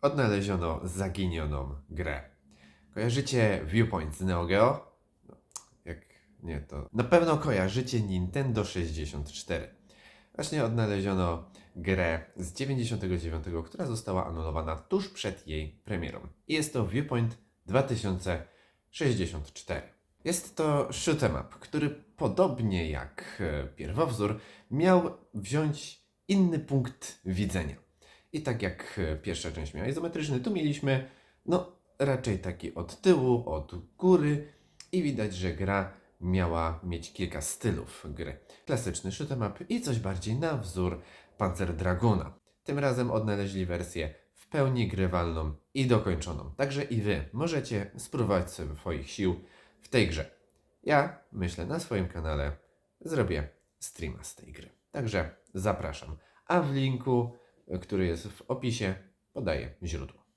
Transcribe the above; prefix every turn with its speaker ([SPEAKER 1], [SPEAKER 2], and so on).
[SPEAKER 1] odnaleziono zaginioną grę. Kojarzycie Viewpoint z Neo Geo? No, jak nie, to na pewno kojarzycie Nintendo 64. Właśnie odnaleziono grę z 99, która została anulowana tuż przed jej premierą. I jest to Viewpoint 2064. Jest to shoot'em up, który podobnie jak e, pierwowzór miał wziąć inny punkt widzenia. I tak jak e, pierwsza część miała izometryczny, tu mieliśmy no raczej taki od tyłu, od góry i widać, że gra miała mieć kilka stylów gry. Klasyczny shoot'em up i coś bardziej na wzór Panzer Dragona. Tym razem odnaleźli wersję w pełni grywalną i dokończoną. Także i wy możecie spróbować swoich sił w tej grze. Ja myślę na swoim kanale zrobię streama z tej gry. Także zapraszam. A w linku, który jest w opisie, podaję źródło.